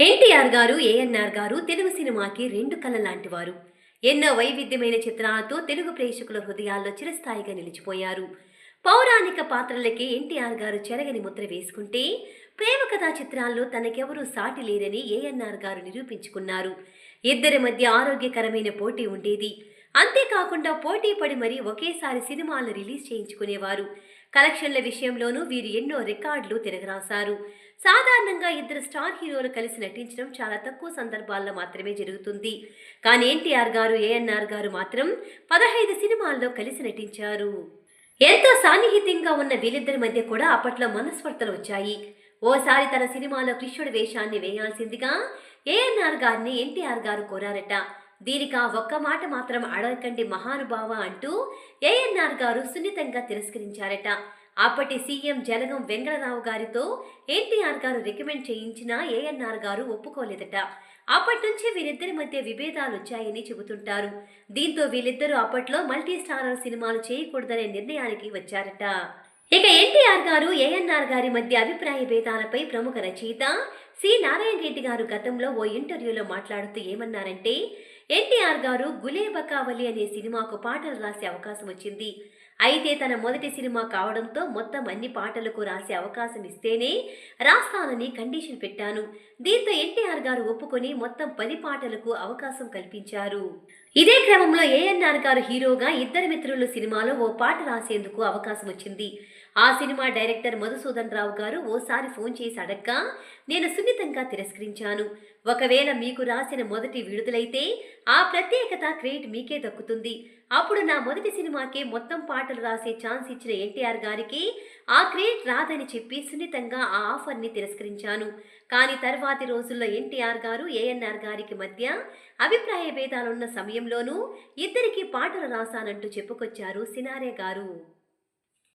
ఎన్టీఆర్ గారు ఏఎన్ఆర్ గారు తెలుగు సినిమాకి రెండు కళ్ళ లాంటివారు ఎన్నో వైవిధ్యమైన చిత్రాలతో తెలుగు ప్రేక్షకుల హృదయాల్లో చిరస్థాయిగా నిలిచిపోయారు. పౌరాణిక పాత్రలకి ఎన్టీఆర్ గారు చెరగని ముద్ర వేసుకుంటే ప్రేమ కథా చిత్రాల్లో తనకెవరూ సాటి లేరని ఏఎన్ఆర్ గారు నిరూపించుకున్నారు. ఇద్దరి మధ్య ఆరోగ్యకరమైన పోటీ ఉండేది. అంతేకాకుండా పోటీ పడి మరీ ఒకేసారి సినిమాలు రిలీజ్ చేయించుకునేవారు. కలెక్షన్ల విషయంలోనూ వీరు ఎన్నో రికార్డులు తిరగరాశారు. సాధారణంగా ఇద్దరు స్టార్ హీరోలు కలిసి నటించడం చాలా తక్కువ సందర్భాల్లో మాత్రమే జరుగుతుంది. కానీ ఎన్టీఆర్ గారు ఏఎన్ఆర్ గారు మాత్రం పదహైదు సినిమాల్లో కలిసి నటించారు. ఎంతో సాన్నిహిత్యంగా ఉన్న వీళ్ళిద్దరి మధ్య కూడా అప్పట్లో మనస్పర్ధలు వచ్చాయి. ఓసారి తన సినిమాలో కృష్ణుడి వేషాన్ని వేయాల్సిందిగా ఏఎన్ఆర్ గారిని ఎన్టీఆర్ గారు కోరారట. దీనికి ఆ ఒక్క మాట మాత్రం అడగకండి మహానుభావ అంటూ ఏఎన్ఆర్ గారు సున్నితంగా తిరస్కరించారట. అప్పటి సీఎం జలగం వెంకటరావు గారితో ఎన్టీఆర్ గారు రికమెండ్ చేయించినా ఏఎన్ఆర్ గారు ఒప్పుకోలేదట. అప్పటి నుంచి వీరిద్దరి మధ్య విభేదాలు వచ్చాయని చెబుతుంటారు. దీంతో వీళ్ళిద్దరూ అప్పట్లో మల్టీ స్టారర్ సినిమాలు చేయకూడదనే నిర్ణయానికి వచ్చారట. ఇక ఎన్టీఆర్ గారు ఏఎన్ఆర్ గారి మధ్య అభిప్రాయ భేదాలపై ప్రముఖ రచయిత సి. నారాయణ రెడ్డి గారు గతంలో ఓ ఇంటర్వ్యూలో మాట్లాడుతూ ఏమన్నారంటే ఎన్టీఆర్ గారు గులేబకావలి అనే సినిమాకు పాటలు రాసే అవకాశం వచ్చింది. అయితే తన మొదటి సినిమా కావడంతో మొత్తం అన్ని పాటలకు రాసే అవకాశం ఇస్తేనే రాస్తానని కండిషన్ పెట్టాను. దీంతో ఎన్టీఆర్ గారు ఒప్పుకొని మొత్తం పది పాటలకు అవకాశం కల్పించారు. ఇదే క్రమంలో ఏఎన్ఆర్ గారు హీరోగా ఇద్దరు మిత్రులు సినిమాలో ఓ పాట రాసేందుకు అవకాశం వచ్చింది. ఆ సినిమా డైరెక్టర్ మధుసూదన్ రావు గారు ఓసారి ఫోన్ చేసి అడగ్గా నేను సున్నితంగా తిరస్కరించాను. ఒకవేళ మీకు రాసిన మొదటి విడుదలైతే ఆ ప్రత్యేకత క్రెడిట్ మీకే దక్కుతుంది. అప్పుడు నా మొదటి సినిమాకే మొత్తం పాటలు రాసే ఛాన్స్ ఇచ్చిన ఎన్టీఆర్ గారికి ఆ క్రెడిట్ రాదని చెప్పి సున్నితంగా ఆ ఆఫర్ని తిరస్కరించాను. కానీ తర్వాతి రోజుల్లో ఎన్టీఆర్ గారు ఏఎన్ఆర్ గారికి మధ్య అభిప్రాయ భేదాలున్న సమయంలోనూ ఇద్దరికీ పాటలు రాశానంటూ చెప్పుకొచ్చారు సినారే గారు.